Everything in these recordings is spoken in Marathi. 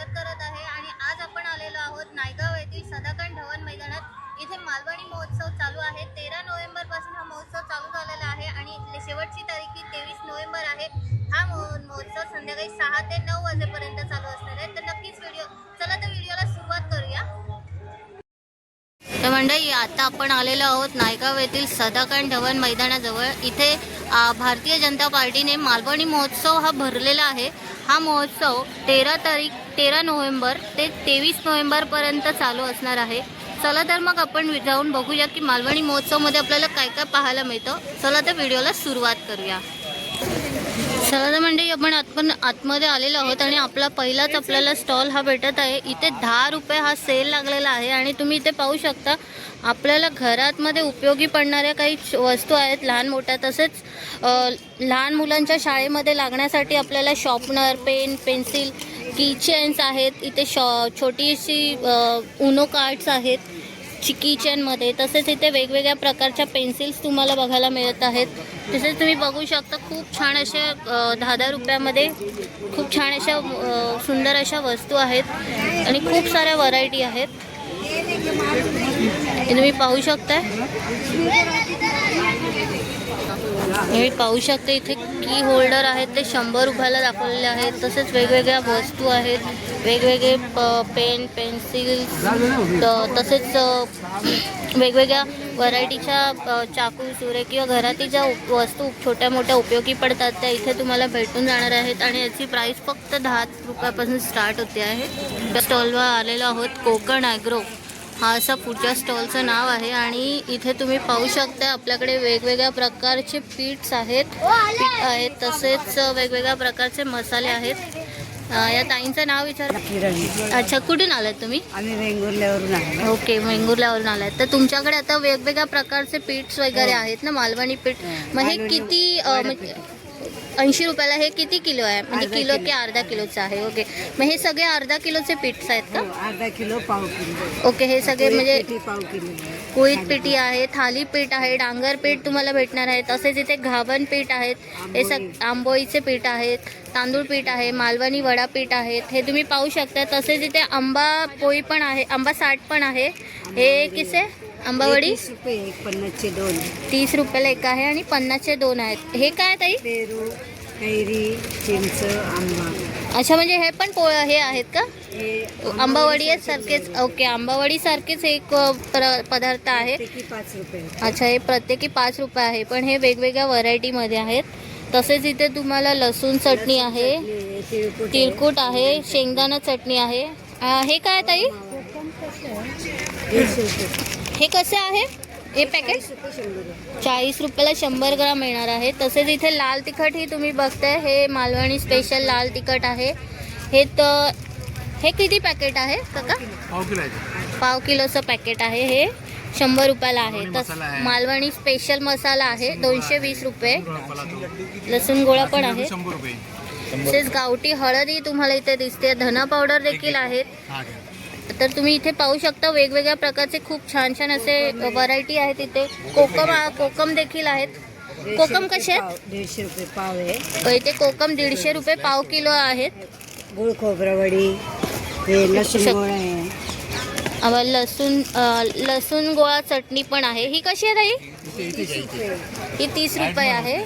स्वागत करत आहे आणि आज आपण आलेलो आहोत नायगाव येथील सदाकांड धवन मैदानात. इथे मालवणी महोत्सव चालू आहे. तेरा नोव्हेंबरपासून हा महोत्सव चालू झालेला आहे आणि इथली शेवटची तारीख ही तेवीस नोव्हेंबर आहे. हा महो- महोत्सव संध्याकाळी सहा ते नऊ वाजेपर्यंत चालू असणार आहे. तर नक्कीच व्हिडिओ चला तर व्हिडिओला सुरुवात करूया. तर मंडळी आता आपण आलेलो आहोत नायगाव येथील सदाकांड धवन मैदानाजवळ. इथे भारतीय जनता पार्टीने मालवणी महोत्सव हा भरलेला आहे. हा महोत्सव तेरा तारीख तेरा नोव्हेंबर ते तेवीस नोव्हेंबरपर्यंत चालू असणार आहे. चला तर मग आपण जाऊन बघूया की मालवणी महोत्सवमध्ये आपल्याला काय काय पाहायला मिळतं. चला तर व्हिडिओला सुरुवात करूया. चला तर मंडळी आपण आतमध्ये आलेलो आहोत आणि आपला पहिलाच आपल्याला स्टॉल हा भेटत आहे. इथे दहा रुपये हा सेल लागलेला आहे आणि तुम्ही इथे पाहू शकता आपल्याला घरातमध्ये उपयोगी पडणाऱ्या काही वस्तू आहेत लहान मोठ्या तसेच लहान मुलांच्या शाळेमध्ये लागण्यासाठी आपल्याला शॉपनर पेन पेन्सिल कीचेन्स आहेत. इथे शॉ छोटीशी उनो कार्ड्स आहेत. किचनमध्ये. तसेच इथे वेगवेगळ्या प्रकारच्या पेन्सिल्स तुम्हाला बघायला मिळत आहेत. तसेच तुम्ही बघू शकता खूप छान अशा दहा दहा रुपयामध्ये खूप छान अशा सुंदर अशा वस्तू आहेत आणि खूप साऱ्या व्हरायटी आहेत. तुम्ही पाहू शकताय. तुम्ही पाहू शकता इथे की होल्डर आहेत ते शंभर रुपयाला दाखवलेले आहेत. तसेच वेगवेगळ्या वस्तू आहेत. वेगवेगळे प- पेन पेन्सिल्स तसेच वेगवेगळ्या व्हरायटीच्या चाकू सुरे किंवा घरातील ज्या वस्तू छोट्या मोठ्या उपयोगी पडतात त्या इथे तुम्हाला भेटून जाणार आहेत आणि याची प्राईस फक्त दहा रुपयापासून स्टार्ट होते आहे. त्या स्टॉलवर आलेलो आहोत कोकण ॲग्रो हा असा पुढच्या स्टॉलचं नाव आहे आणि इथे तुम्ही पाहू शकता आपल्याकडे वेगवेगळ्या प्रकारचे पीठ्स आहेत. पीठ आहेत तसेच वेगवेगळ्या प्रकारचे मसाले आहेत. या ताईंचं नाव विचार अच्छा कुठून आलात तुम्ही? आम्ही वेंगुर्ल्यावरून आलो. ओके वेंगुर्ल्यावरून आलात. तर तुमच्याकडे आता वेगवेगळ्या प्रकारचे पीठ्स वगैरे आहेत ना मालवणी पीठ. मग हे मालवणी किती म्हणजे ऐंशी रुपयाला हे किती किलो आहे? म्हणजे किलो. की अर्धा किलोचं आहे. ओके. मग हे सगळे अर्धा किलोचे पीठ्स आहेत का? हो, अर्धा किलो पाव किलो. ओके हे सगळे म्हणजे पेटी पाव किलो कुळीत पिठी आहे थाली पीठ आहे डांगर पीठ तुम्हाला भेटणार आहे तसेच इथे घावन पीठ आहेत हे सग आंबोळीचे पीठ आहेत. तांदूळ पीठ आहे मालवणी वडा पीठ आहेत हे तुम्ही पाहू शकता. तसेच इथे आंबा पोळी पण आहे आंबा साठ पण आहे. हे किसे आंबावडी रुपये पन्नासचे दोन. तीस रुपयाला एक आहे आणि पन्नासचे दोन आहेत. हे काय ताई? पेरू कैरी चिंच आंबा. अच्छा म्हणजे हे पण पोळ हे आहेत का? हे आंबावडी सारखेच ओके. आंबावडी सारखेच एक प्र- पदार्थ आहे. प्रत्येकी पाच रुपये. अच्छा हे प्रत्येकी पाच रुपये आहे पण हे वेगवेगळ्या व्हरायटीमध्ये आहेत. तसेच इथे तुम्हाला लसूण चटणी आहे तिळकुट आहे. शेंगदाणा चटणी आहे. हे काय ताई? हे कसे आहे? हे पॅकेट चाळीस रुपयाला शंभर ग्राम मिळणार आहे. तसेच इथे लाल तिखट ही तुम्ही बघताय हे मालवणी स्पेशल लाल तिखट आहे. हे तर हे किती पॅकेट आहे काका? पाव किलोचं पॅकेट आहे हे. शंभर रुपयाला आहे. मालवणी तस मसाला आहे. मालवणी स्पेशल मसाला आहे. दोनशे वीस रुपये. लसूण गोळा पण आहे. तसेच गावठी हळदही तुम्हाला इथे दिसते. धना पावडर देखील आहेत. हा. तर तुम्ही इथे पाहू शकता वेगवेगळ्या प्रकारचे खूप छान छान असे व्हरायटी आहेत इथे. कोकम कोकम देखील आहेत. कोकम कसे दीडशे रुपये पाव आहे. इथे कोकम दीडशे रुपये पाव किलो आहेत. गुळ खोबरावडी हे लसूण लसूण लसूण गोळा चटणी पण आहे. ही कशी आहे ताई? ही तीस रुपये आहे.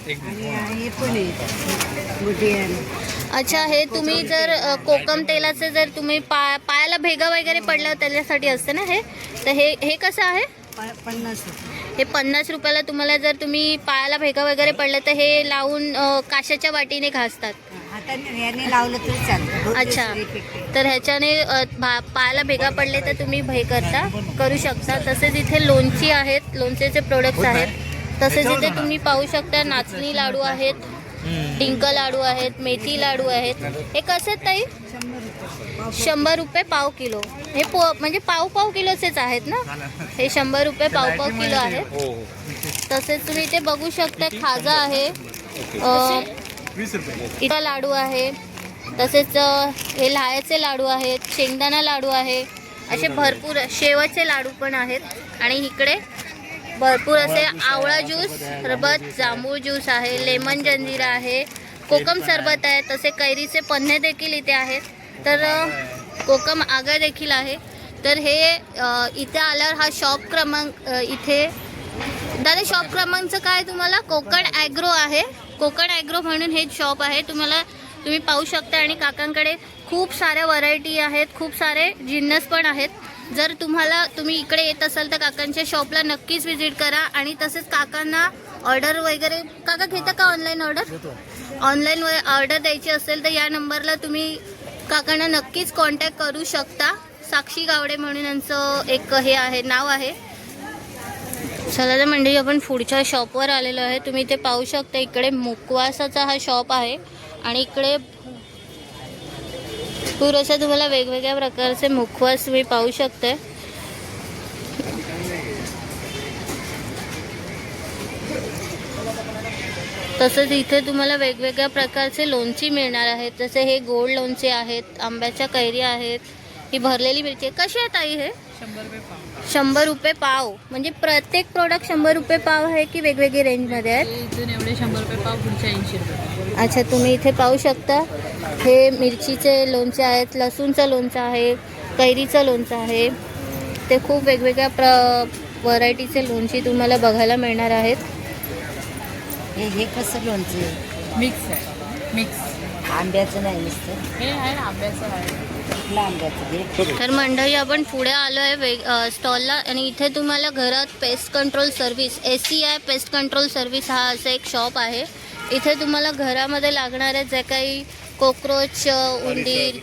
अच्छा हे तुम्ही जर कोकम तेलाचे जर तुम्ही पा पायाला भेगा वगैरे पडलं त्याच्यासाठी असते ना हे? तर हे हे कसं आहे? पन्नास हे पन्नास रुपयाला तुम्हाला जर तुम्ही पायाला भेगा वगैरे पडलं तर हे लावून काशाच्या वाटीने घासतात. हाताने याने लावलं तरी चालतं. अच्छा. तर ह्याच्याने भा- पायाला भेगा पडले तर तुम्ही भे करता करू शकता. तसेच इथे लोणची आहेत लोणचेचे प्रोडक्ट्स आहेत. तसेच इथे तुम्ही पाहू शकता नाचणी लाडू आहेत डिंक लाडू आहेत मेथी लाडू आहेत. हे कसे आहेत ताई? शंभर रुपये. पाव किलो. हे पो म्हणजे पाव पाव किलोचेच आहेत ना? हे शंभर रुपये पाव पाव किलो आहेत. तसेच तुम्ही इथे बघू शकता खाजा आहे. वीस रुपये. इथं लाडू आहे तसेच हे लाह्याचे लाडू आहेत शेंगदाणा लाडू आहे असे भरपूर शेवचे लाडू पण आहेत. आणि इकडे भरपूर असे आवळा ज्यूस सरबत जांभूळ ज्यूस आहे लेमन जंजिरा आहे कोकम सरबत आहे. तसे कैरीचे पन्हे देखील इथे आहेत. तर कोकम आगा देखील आहे. तर हे इथे आल्यावर हा शॉप क्रमांक इथे दादा शॉप क्रमांकचं काय तुम्हाला? कोकण ॲग्रो आहे. कोकण ॲग्रो म्हणून हे शॉप आहे. तुम्हाला तुम्ही पाहू शकता आणि काकांकडे खूप साऱ्या व्हरायटी आहेत खूप सारे जिन्नस पण आहेत. जर तुम्हाला तुम्ही इकडे येत असाल तर काकांच्या शॉपला नक्कीच व्हिजिट करा आणि तसेच काकांना ऑर्डर वगैरे काका घेता का ऑनलाईन ऑर्डर? ऑनलाईन ऑर्डर द्यायची असेल तर या नंबरला तुम्ही काकांना नक्कीच कॉन्टॅक्ट करू शकता. साक्षी गावडे म्हणून यांचं एक हे आहे नाव आहे. चला तर मंडळी आपण पुढच्या शॉपवर आलेलो आहे. तुम्ही इथे पाहू शकता इकडे मुकवासाचा हा शॉप आहे. आणि इकडे भरपूर तुम्हाला वेगवेगळ्या प्रकारचे मुखवास तुम्ही पाहू शकताय तसंच इथे तुम्हाला वेगवेगळ्या प्रकारचे लोणची मिळणार आहेत. जसे हे गोड लोणचे आहेत आंब्याच्या कैरी आहेत. ही भरलेली मिरची कशी आहे ताई हे? शंभर रुपये पाव. म्हणजे प्रत्येक प्रोडक्ट शंभर रुपये पाव आहे की वेगवेगळी रेंजमध्ये आहेत? इथून एवढे शंभर रुपये पाव पुढचे ऐंशी रुपये अच्छा तुम्ही इथे पाहू शकता. हे मिरचीचे लोणचे आहेत लसूणचं लोणचं आहे कैरीचं लोणचं आहे. ते खूप वेगवेगळ्या प्र व्हरायटीचे लोणची तुम्हाला बघायला मिळणार आहेत. हे हे कसं लोणचं? आहे? मिक्स आहे. मिक्स आंब्याचं नाही नुसतं. हे आहे ना आंब्याचं आहे. तर मंडळी आपण पुढे आलो आहे वेग स्टॉलला आणि इथे तुम्हाला घरात pest control service A C I pest control service हा असं एक शॉप आहे इथे तुम्हाला घरामध्ये लागणाऱ्या जे काही कोक्रोच उंदीर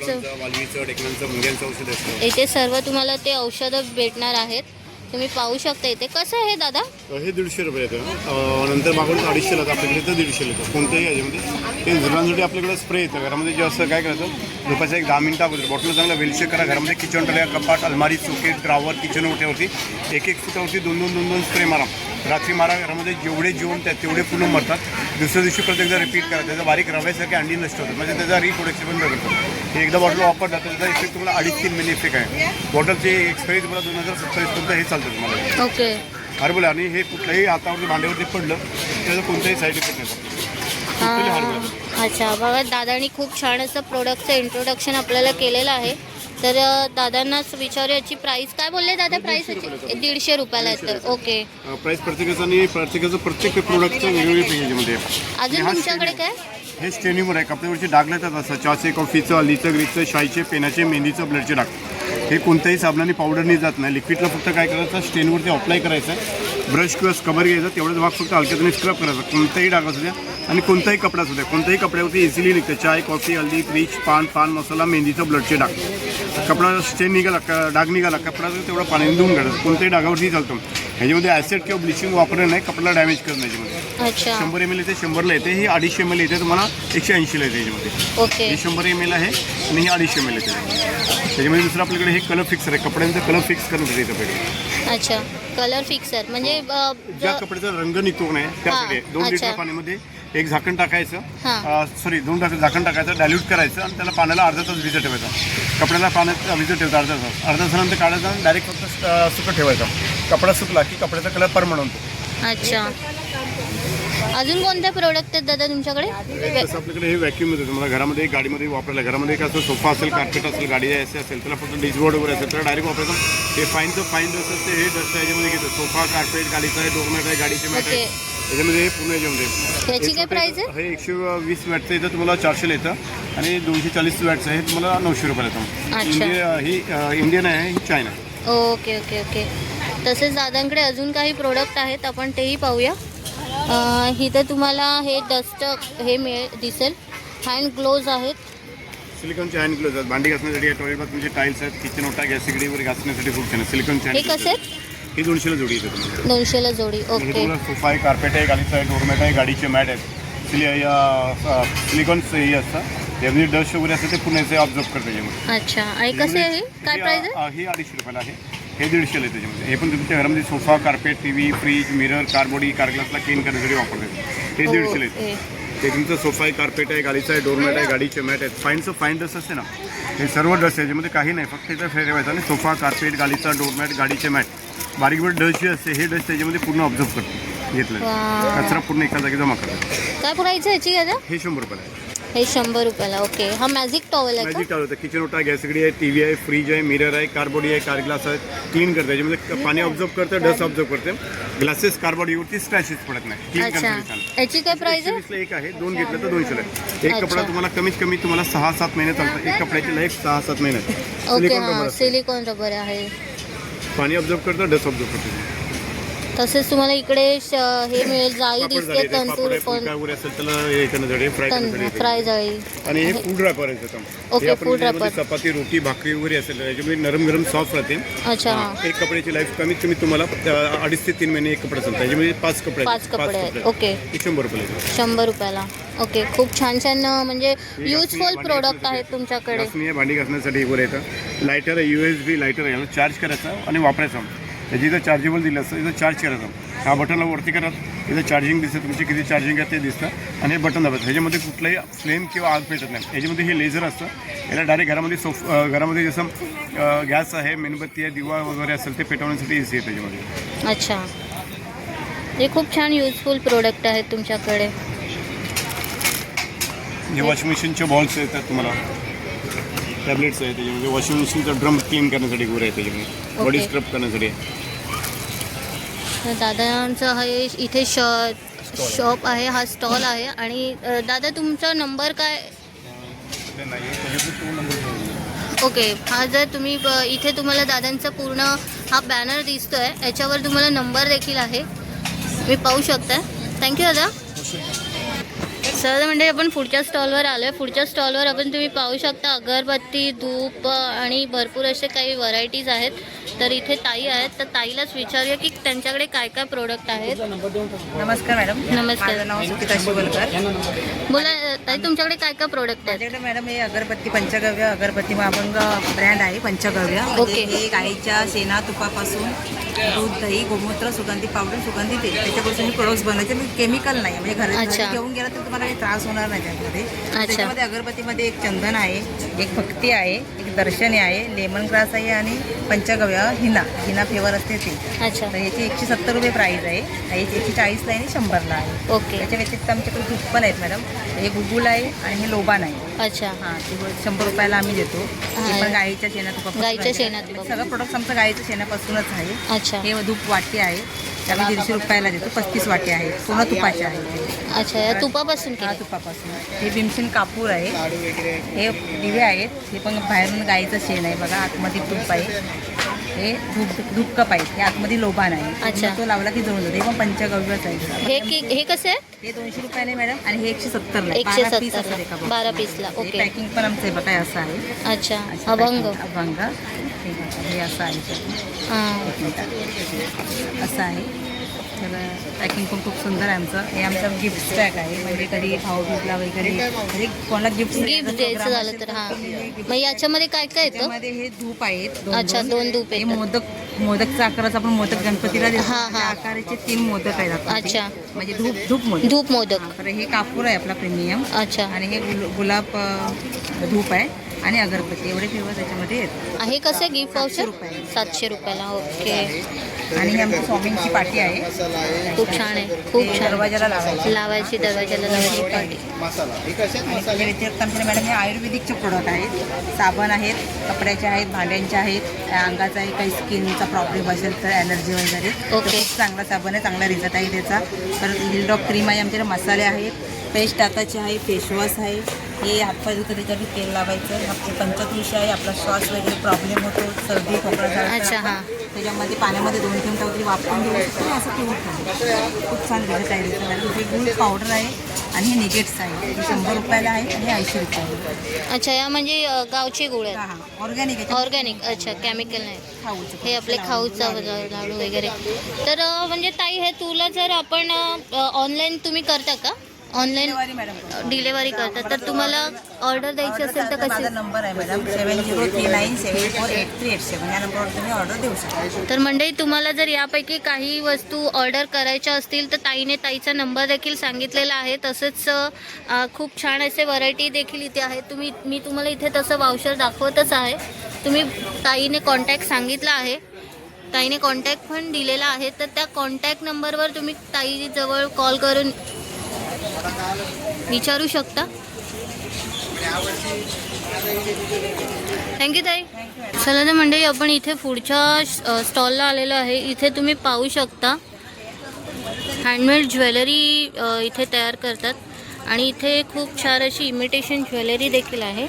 इथे सर्व तुम्हाला ते औषधं भेटणार आहेत तुम्ही पाहू शकता इथे. कसं आहे दादा? हे दीडशे रुपये येतं. नंतर मागून अडीचशे लागतं आपल्याकडे तर दीडशे येतं. कोणत्याही याच्यामध्ये. ते झुलांसाठी आपल्याकडे स्प्रे येतं. घरामध्ये जे असं काय करायचं? दुपारच्या एक दहा मिनटं अगोदर बॉटल चांगला वेलशेक करा. घरामध्ये किचन टोल्या कपाट अलमारी चोकेट ड्रावर किचन ओट्यावरती एक एक फुटावरती दोन दोन दोन दोन स्प्रे मारा. रात्री मारा घरामध्ये जेवढे जेवण त्यात तेवढे पूर्ण मरतात. दुसऱ्या दिवशी प्रत्येकदा रिपीट करा त्याचा बारीक रव्यासारखे अंडी नष्ट होतात. म्हणजे त्याचा रिप्रोडक्शन बंद करतो हे एकदा बॉटल तर त्याचा इफेक्ट तुम्हाला अडीच तीन महिने इफेक्ट आहे. बॉटलची एक्सपायरी तुम्हाला दोन हजार सत्तावीसपर्यंत हे चालतं तुम्हाला. ओके. हरबल आणि हे कुठल्याही हातावरती भांड्यावरती पडलं त्याचा कोणताही साईड इफेक्ट नाही. अच्छा. बघा दादानी खूप छान असं प्रोडक्टचं इंट्रोडक्शन आपल्याला केलेलं आहे. तर दादांनाच विचारू याची प्राइस काय बोलले दादा प्राइस दीडशे रुपयाला येतं ओके प्राईस प्रत्येकाचं आणि प्रत्येकाचं प्रत्येक प्रोडक्टचं वेगवेगळी अजून तुमच्याकडे काय? हे स्टेनीवर आहे. कपड्यावरचे डाग येतात असं. चहाचे कॉफीचं अलीचं ग्रीचं शाईचे पेनाचे मेहंदीचं ब्लडचे डाग. हे कोणत्याही साबणाने पावडरने जात नाही. लिक्विडला फक्त काय करायचं? स्टेनवरती अप्लाय करायचं आहे ब्रश किंवा स्कबर घ्यायचा. तेवढाच भाग फक्त हलक्यातून स्क्रब करायचा. कोणताही डाग असू द्या आणि कोणताही कपडा असू द्या. कोणत्याही कपड्यावरती इझिली निघतं. चाय कॉफी हल्दी फ्रीज पान पान मसाला मेहंदीचं ब्लडचे डाग. कपडा स्टेन निघाला का डाग निघाला कपडा तेवढा पाण्याने धुवून काढायचं कोणत्याही डागावरती चालतो. ह्याच्यामध्ये ॲसिड किंवा ब्लिचिंग वापरणं नाही. कपड्याला डॅमेज करणं याच्यामध्ये अच्छा. शंभर एम एल येते शंभरला येते ही अडीचशे एम एल येते तुम्हाला एकशे ऐंशीला येते याच्यामध्ये. ओके. हे शंभर एम एल आहे आणि ही अडीचशे एम एल येते. त्याच्यामध्ये दुसरं आपल्याकडे हे कलर फिक्सर आहे कपड्यांचा कलर फिक्स करण्यासाठी येतं पहिले. अच्छा. कलर फिक्सर म्हणजे अ, ज्या कपड्याचा रंग निघतो नाही त्यासाठी आहे. दोन अच्छा. लिटर पाण्यामध्ये एक झाकण टाकायचं. हां. सॉरी दोन टाक झाकण टाकायचं डायल्यूट करायचं आणि त्याला पाण्याला अर्धा तास भिजत ठेवायचं. कपड्याला पाण्यात भिजत ठेवायचं अर्धा तास. अर्धा तासानंतर काढायचं डायरेक्ट फक्त सुकं ठेवायचं. कपडा सुकला की कपड्याचा कलर परमनंट होतो. अच्छा. अजून कोणते प्रोडक्ट आहेत दादा तुमच्याकडे? तसं आपल्याकडे हे व्हॅक्यूम येतं तुम्हाला घरामध्ये गाडीमध्ये वापरायला घरामध्ये काय असं सोफा असेल कार्पेट असेल गाडी असे असेल त्याला फक्त डिशबोर्ड वगैरे असेल तर डायरेक्ट वापरायचं. हे फाईनचं फाईन डस्ट असते हे डस्ट याच्यामध्ये घेतं. सोफा कार्पेट गाडीचा आहे डोरमॅट आहे गाडीचे मॅट आहे. त्याच्यामध्ये हे पूर्ण याच्यामध्ये. याची काय प्राइस आहे? हे एकशे वीस वॅटचं येतं तुम्हाला चारशेला येतं. आणि दोनशे चाळीस वॅटचं आहे हे तुम्हाला नऊशे रुपयाला येतं. अच्छा. इंडिया ही अं, इंडियन आहे ही चायना. Okay okay okay. तसेच दादांकडे अजून काही प्रोडक्ट आहेत आपण तेही पाहूया. इथं तुम्हाला हे डस्ट हे मिळेल दिसेल. हँड ग्लोव्ज आहेत. सिलिकॉनचे हँड ग्लोव्ज आहेत. भांडी घासण्यासाठी टॉयलेट बाथरूमचे टाईल्स आहेत. किचन ओटा गॅस सिगडी वगैरे घासण्यासाठी खूप छान सिलिकॉनचे हे कसे आहेत? ही दोनशेला जोडी येते दोनशेला जोडी. ओके तुम्हाला सोफा आहे कार्पेट आहे गाडीचं आहे डोरमॅट आहे गाडीचे मॅट आहेत. सिलि सिलिकॉनचं हे असतं त्यामध्ये डस्ट वगैरे असतं ते पुण्याचे ऑब्झर्व करतं अच्छा. आणि कसे आहे? काय प्राइस आहे? हे अडीचशे रुपयाला आहे. हे दीडशेला आहे त्याच्यामध्ये. हे पण तुमच्या घरामध्ये sofa carpet T V fridge mirror car body car ग्लासला clean करण्यासाठी वापरतात हे दीडशेला येतं ओके. ते तुमचं सोफा आहे कार्पेट आहे गाडीचा आहे डोरमॅट आहे गाडीचे मॅट आहेत. फाईनचं फाईन डस्ट असते ना. हे सर्व आहे याच्यामध्ये काही नाही. फक्त इथं फेरवायचं आणि सोफा कार्पेट गाडीचा डोरमॅट गाडीचे मॅट बारीक बारीक डस्ट जे असते हे डस्ट त्याच्यामध्ये पूर्ण ऑब्झर्व करते. घेतलं. कचरा पूर्ण एका जागी जमा करायचा काय प्राईस आहे याची दादा हे शंभर रुपयाला आहे. हे शंभर रुपयाला ओके. हा मॅजिक टॉवेल आहे मॅजिक का टॉवर होतं. किचन ओटा गॅसगडी आहे टी व्ही आहे फ्रीज आहे मिरर आहे कार्बोडी आहे कार ग्लास आहे. क्लीन करते. त्याच्यामध्ये पाणी ऑब्झर्व करते डस्ट ऑब्झर्व करते. ग्लासेस कार्बोडीवरती स्क्रॅचेस पडत नाही. क्लीन अच्छा. करण्यासाठी छान. याची काय प्राईस आहे? एक आहे दोन घेतलं तर दोनशेला आहे. एक अच्छा. कपडा तुम्हाला कमीत कमी तुम्हाला सहा सात महिने चालतं एक कपड्याची लाईफ सहा सात महिने. आहे. ओके Silicone rubber असतं. सिलिकॉन रबर आहे. पाणी ऑब्झर्व करतं डस्ट ऑब्झर्व करतं. तसेच तुम्हाला इकडे हे मिळेल जाळी दिसते तंतूर पण. फ्राय जाळी. आणि हे फूड रॅपर. ओके, त्याच्यामध्ये wrapper. चपाती रोटी भाकरी वगैरे असेल नरम गरम सॉफ्ट राहते अच्छा एक कपड्याची लाईफ कमीत कमी तुम्हाला अडीच ते तीन महिने एक कपडा चालतं. त्याच्यामध्ये पाच कपडे पाच कपडे आहेत. ओके. शंभर रुपये शंभर रुपयाला. ओके खूप छान छान म्हणजे युजफुल प्रोडक्ट. आहेत तुमच्याकडे. भांडी घासण्यासाठी वगैरे येतं लायटर आहे यू एस बी लायटर आहे. चार्ज करायचं आणि वापरायचं. त्याची इथं चार्जेबल दिलं असतं इथं चार्ज करायचं ह्या बटनला वरती करत इथं चार्जिंग दिसतं तुमची किती चार्जिंग आहे ते दिसतं आणि हे बटन दाबायचं ह्याच्यामध्ये कुठलाही फ्लेम किंवा आग पेटत नाही. याच्यामध्ये हे लेझर असतं. याला डायरेक्ट घरामध्ये सोफ घरामध्ये जसं गॅस आहे मेणबत्ती आहे दिवा वगैरे असेल ते पेटवण्यासाठी इझी आहे त्याच्यामध्ये. अच्छा. हे खूप छान युजफुल प्रोडक्ट आहेत तुमच्याकडे. जे वॉशिंग मशीनचे बॉल्स येतात तुम्हाला. टॅबलेट्स आहे त्याच्यामध्ये. वॉशिंग मशीनचा ड्रम क्लीन करण्यासाठी वगैरे आहे त्याच्यामध्ये. बॉडी. स्क्रब करण्यासाठी. दादांचं हे इथे श शॉप आहे हा स्टॉल आहे. आणि दादा तुमचा नंबर काय? ओके हा जर तुम्ही ब- इथे तुम्हाला दादांचा पूर्ण हा बॅनर दिसतोय याच्यावर तुम्हाला नंबर देखील आहे. मी पाहू शकता. थँक्यू दादा. सर म्हणजे आपण पुढच्या स्टॉलवर आलो आहे पुढच्या स्टॉलवर आपण तुम्ही पाहू शकता अगरबत्ती धूप आणि भरपूर असे काही व्हरायटीज आहेत. तर इथे ताई आहेत. तर ताईलाच विचारूया की त्यांच्याकडे काय काय प्रोडक्ट आहेत. नमस्कार मॅडम नमस्कार. माझं नाव सुकिता शिवलकर. बोला ताई तुमच्याकडे काय काय प्रोडक्ट आहेत? माझ्याकडे मॅडम हे अगरबत्ती पंचगव्य अगरबत्ती अभंग ब्रँड आहे पंचगव्य. म्हणजे ओके. हे गाईच्या शेणा तुपापासून दूध दही गोमूत्र सुगंधी पावडर सुगंधी तेल त्याच्यापासून हे प्रोडक्ट्स बनवायचे. म्हणजे केमिकल नाही. म्हणजे घरात अच्छा. घेऊन गेला तर तुम्हाला काही त्रास होणार नाही त्यामध्ये त्याच्यामध्ये अगरबत्तीमध्ये एक चंदन आहे एक भक्ती आहे एक दर्शनी आहे लेमन ग्रास आहे आणि पंचगव्य हिना. हिना फ्लेवर असते ते. अच्छा. तर याची एकशे सत्तर रुपये प्राईस आहे. आणि एकशे चाळीसला आहे आणि शंभरला आहे. ओके. त्याच्या व्यतिरिक्त आमच्याकडे धूप पण आहेत मॅडम हे गुगुल आहे आणि हे लोबान आहे. अच्छा. हां ते शंभर रुपयाला आम्ही देतो. हा. पण गाईच्या शेणातून गाईच्या शेणातूपासून. सगळं प्रोडक्ट आमचं गाईच्या शेणापासूनच आहे. अच्छा. हे धूप वाटी आहे. ते आम्ही दीडशे रुपयाला देतो. पस्तीस वाटी आहे. पूर्ण तुपाचे आहे. अच्छा या तुपापासून हा तुपापासून. हे भीमसेन कापूर आहे. हे दिवे आहेत. हे पण बाहेरून गाईचं शेण आहे. बघा आतमध्ये तूप आहे. हे धूप आहेत. हे आतमध्ये लोबान आहे. अच्छा. तो लावला की जळून जातो. हे पण पंचगव्यच आहे. हे की हे कसे आहे? हे दोनशे रुपयाला मॅडम आणि हे एकशे सत्तरला एकशे बारा पीस असतात box बारा मध्ये. हे ओके. पॅकिंग पण आमचं आहे. बघा हे असं आहे. अच्छा. असं अभंग. अभंग. हे बघा, हे असं आहे. हां. एक मिनिट. असं आहे. तर पॅकिंग पण खूप सुंदर आहे आमचं. हे आमचं गिफ्ट पॅक आहे. म्हणजे कधी भाऊबीजला वगैरे म्हणजे कोणाला गिफ्ट गिफ्ट द्यायचं झालं तर हां. मग याच्यामध्ये काय काय येतं? त्याच्यामध्ये हे धूप आहेत. अच्छा, दोन धूप हे येतात. मोदक मोदकचा आकाराचा आपण मोदक गणपतीला हा, हा. आकाराचे तीन मोदक आहेत. अच्छा. म्हणजे धूप धूप मोदक. धूप मोदक. हा, तर हे कापूर आहे आपला प्रीमियम अच्छा. आणि हे गुल गुलाब धूप आहे. आणि अगरबत्ती एवढे फ्लेवर त्याच्यामध्ये आहेत. हे कसे गिफ्ट वाउचर रुपये. सातशे रुपयाला ओके. आणि ही आमची स्वामींची पाटी आहे. खूप छान आहे खूप ते छान. दरवाजाला लावायची. लावायची दरवाजाला लावायची पाटी. आणि त्याच्या व्यतिरिक्त आमच्या मॅडम हे आयुर्वेदिकचे प्रोडक्ट आहेत. साबण आहेत कपड्याचे आहेत भांड्यांचे आहेत. त्या अंगाचा आहे काही स्किनचा प्रॉब्लेम असेल तर ॲलर्जी वगैरे तर ओके. खूप चांगला साबण आहे चांगला रिझल्ट आहे त्याचा. परत हिलडॉक क्रीम आहे आमच्याकडे मसाले आहेत. पेस्ट टाकायचे आहे फेसवॉश आहे. हे हातपाय दुखत त्याच्यावर तेल लावायचं. आपली पंचकृषी आहे आपला श्वास वगैरे प्रॉब्लेम होतो सर्दी खोकला अच्छा, हां. त्याच्यामध्ये पाण्यामध्ये दोन तीन वगैरे वापरून घेऊ शकतो. आणि असं पिऊन खूप छान रिझल्ट आहे त्याचा मॅडम हे गुळ पावडर आहे आणि हे निगेट्स आहे. हे शंभर रुपयाला आहे आणि ऐंशी रुपयाला अच्छा या म्हणजे गावची गुळ आहेत. हां ऑर्गॅनिक आहे. ऑर्गॅनिक अच्छा केमिकल नाही. हे आपले खाऊचा लाडू. वगैरे. तर म्हणजे ताई हे तुला जर आपण ऑनलाईन तुम्ही करता का? ऑनलाईन डिलेवरी करता. तर तुम्हाला ऑर्डर द्यायची असेल तर माझा कशी? नंबर आहे madam. Seven zero three nine seven four eight three eight seven या नंबरवर तुम्ही ऑर्डर देऊ शकता. तर मंडळी तुम्हाला जर यापैकी काही वस्तू ऑर्डर करायच्या असतील तर ताईने ताईचा नंबर देखील सांगितलेला आहे. तसेच अ, खूप छान असे व्हरायटी देखील इथे आहेत. तुम्ही मी तुम्हाला इथे तसं वाउचर दाखवतच आहे. तुम्ही ताईने कॉन्टॅक्ट सांगितला आहे. ताईने कॉन्टॅक्ट पण दिलेला आहे. तर त्या कॉन्टॅक्ट नंबरवर तुम्ही ताईजवळ कॉल करून विचारू शकता? थँक्यू ताई. चला तर मंडळी आपण इथे पुढच्या स्टॉलला आलेलो आहे. इथे तुम्ही पाहू शकता. हँडमेड ज्वेलरी इथे तयार करतात. आणि इथे खूप छान अशी इमिटेशन ज्वेलरी देखील आहे.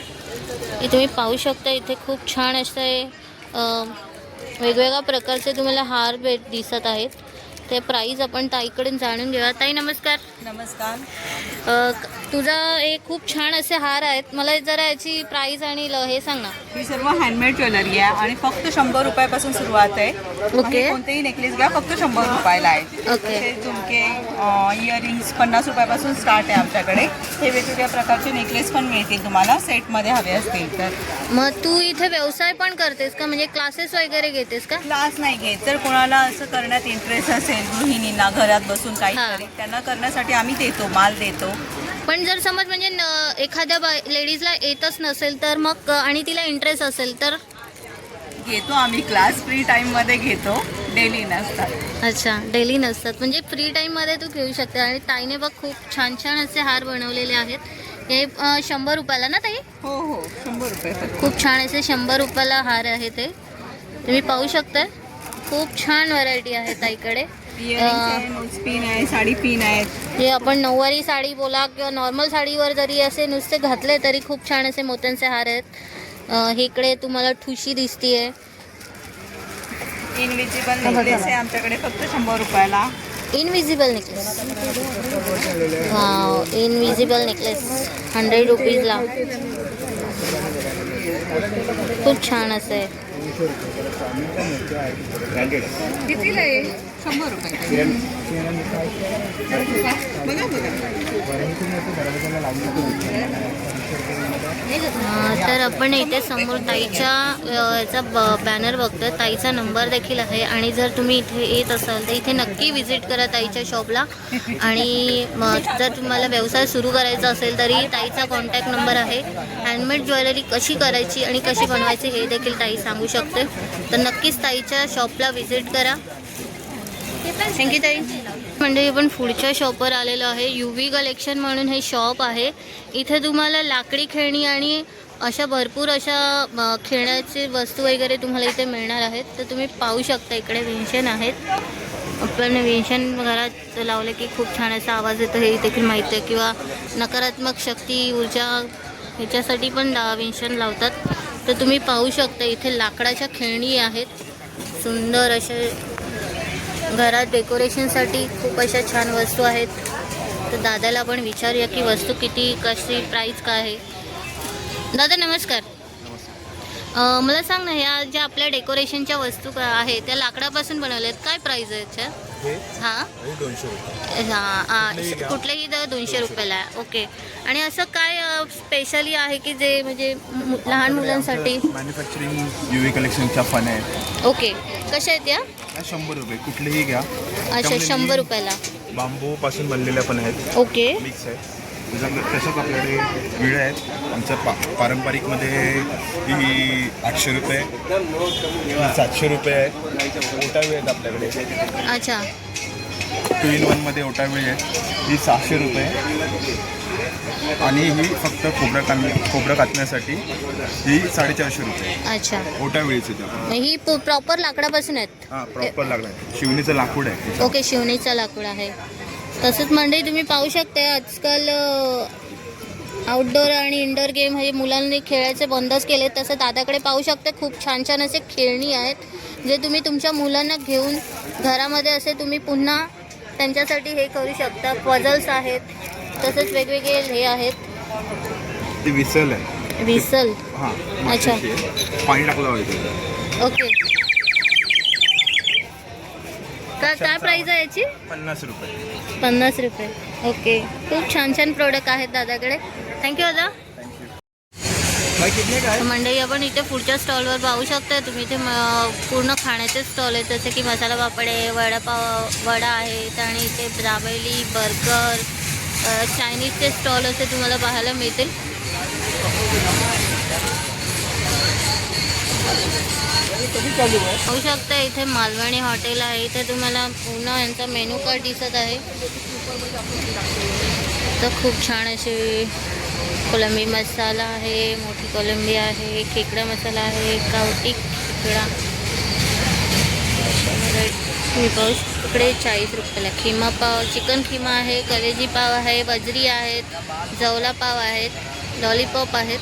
तुम्ही पाहू शकता इथे खूप छान असे वेगवेगळ्या प्रकारचे तुम्हाला हार भेट दिसत आहेत. ते प्राईज आपण ताईकडून जाणून घेऊया. ताई नमस्कार. नमस्कार. तुझा एक खूप छान असे हार आहेत. मला जरा याची प्राईस आणि ल- हे सांग ना. ही सर्व हँडमेड ज्वेलरी आहे आणि फक्त शंभर रुपयापासून सुरुवात आहे. ओके. आणि कोणतेही नेकलेस घ्या फक्त शंभर रुपयाला आहे. ओके. झुमके इयरिंग्स पन्नास रुपयापासून स्टार्ट आहे आमच्याकडे. हे वेगवेगळ्या प्रकारचे नेकलेस पण मिळतील तुम्हाला. सेटमध्ये हवे असतील तर. मग तू इथे व्यवसाय पण करतेस का? म्हणजे क्लासेस वगैरे घेतेस का? क्लास नाही घेत. जर कोणाला असं करण्यात इंटरेस्ट असेल गृहिणींना घरात बसून काहीतरी त्यांना करण्यासाठी आम्ही देतो माल देतो. पण जर समज म्हणजे न- एखाद्या बाय लेडीजला येतच नसेल तर मग अ, आणि तिला इंटरेस्ट असेल तर? घेतो आम्ही क्लास फ्री टाईममध्ये घेतो. डेली नसतात. अच्छा डेली नसतात. म्हणजे फ्री टाईममध्ये तू घेऊ शकते. आणि ताईने बघ खूप छान छान असे हार बनवलेले आहेत. हे अ, शंभर रुपयाला ना ताई? हो हो शंभर रुपये फक्त. खूप छान असे शंभर रुपयाला हार आहे ते. तुम्ही पाहू शकता खूप छान व्हरायटी आहे ताईकडे. आहे नोज पिन आहे साडी पिन आहेत. जे आपण नऊवारी साडी बोला किंवा नॉर्मल साडीवर जरी असे नुसते घातले तरी खूप छान असे मोत्यांचे हार आहेत. हे इकडे तुम्हाला ठुशी दिसतीये. इनविजिबल नेकलेस आहे आमच्याकडे फक्त शंभर रुपयाला. Invisible necklace wow invisible necklace hundred रुपीजला खूप छान असं. आहे कितीला आहे? शंभर रुपये बघा तर आपण इथे समोर ताईच्या याचा बॅनर बघतोय. ताईचा नंबर देखील आहे. आणि जर तुम्ही इथे येत असाल तर इथे नक्की व्हिजिट करा ताईच्या शॉपला आणि जर तुम्हाला व्यवसाय सुरू करायचा असेल तरी ताईचा कॉन्टॅक्ट नंबर आहे. हँडमेड ज्वेलरी कशी करायची आणि कशी बनवायची हे देखील ताई सांगू शकते. तर नक्कीच ताईच्या शॉपला व्हिजिट करा. थँक्यू ताई. म्हणजे पण पुढच्या शॉपवर आलेलो आहे. यू व्ही कलेक्शन म्हणून हे शॉप आहे. इथे तुम्हाला लाकडी खेळणी आणि अशा भरपूर अशा खेळण्याचे वस्तू वगैरे तुम्हाला इथे मिळणार आहेत. तर तुम्ही पाहू शकता इकडे विंशन आहेत. आपण विंशन घरात लावलं की खूप छान असा आवाज येतो. हे देखील माहिती आहे. किंवा नकारात्मक शक्ती ऊर्जा ह्याच्यासाठी पण ला विंशन लावतात. तर तुम्ही पाहू शकता इथे लाकडाच्या खेळणी आहेत. सुंदर असे घरात डेकोरेशनसाठी खूप अशा छान वस्तू आहेत. तर दादाला आपण विचारूया की वस्तू किती कशी प्राईस काय आहे? दादा नमस्कार. अं, मला सांग ना ह्या ज्या आपल्या डेकोरेशनच्या वस्तू का आहेत त्या लाकडापासून बनवल्यात. काय प्राईस आहे याच्या? हां? दोनशे रुपये. हां कुठलेही दर दोनशे रुपयाला आहे. ओके. आणि असं काय स्पेशली आहे की जे म्हणजे लहान मुलांसाठी? मॅन्युफॅक्चरिंग यू व्ही कलेक्शनच्या फन आहेत. ओके. कशा आहेत या? शंभर रुपये. कुठलेही घ्या. अच्छा शंभर रुपयाला. बांबू पासून बनलेल्या पण आहेत. ओके. मिक्स आहेत. त्याच्यामध्ये तसंच आपल्याकडे विळ्या आहेत आमच्या पा पारंपरिकमध्ये ही आठशे रुपये सातशे रुपये आहे ओटावी आहेत आपल्याकडे. अच्छा. टू इन वनमध्ये ओटावी आहे. ही सहाशे रुपये. आणि ही फक्त खोबरं काढ खोबरं कातण्यासाठी ही साडेचारशे रुपये. अच्छा. ओटावेळीचे ही प्रॉपर लाकडापासून आहेत. हां प्रॉपर लागला आहे शिवणीचं लाकूड आहे. ओके शिवणीचा लाकूड आहे. तसंच मंडळी तुम्ही पाहू शकता आजकाल आउटडोअर आणि इंडोर गेम हे मुलांनी खेळायचे बंदच केले तसं दादाकडे पाहू शकता खूप छान छान असे खेळणी आहेत जे तुम्ही तुमच्या मुलांना घेऊन घरामध्ये असे तुम्ही पुन्हा त्यांच्यासाठी हे करू शकता. पझल्स आहेत तसंच वेगवेगळे हे आहेत. ती विसल आहे. विसल? हां अच्छा. पाणी टाकलं ओके काय काय प्राईज आहे याची? पन्नास रुपये. पन्नास रुपये. ओके खूप छान छान प्रोडक्ट आहेत दादाकडे. थँक्यू दादा. तर मंडळी आपण इथे पुढच्या स्टॉलवर पाहू शकता तुम्ही इथे पूर्ण खाण्याचे स्टॉल आहेत. जसे की मसाला पापड आहे वडापाव वडा आहेत आणि इथे दाबेली बर्गर चायनीजचे स्टॉल असे तुम्हाला पाहायला मिळतील. होऊ शकतं इथे मालवणी हॉटेल आहे. इथे तुम्हाला पूर्ण यांचा मेनू कार्ड दिसत आहे. तर खूप छान असे कोलंबी मसाला आहे मोठी कोलंबी आहे खेकडा मसाला आहे गावठी खेकडा. मी इकडे चाळीस रुपयाला खिमा पाव चिकन खिमा आहे कलेजी पाव आहे वजरी आहेत जवला पाव आहेत लॉलीपॉप आहेत.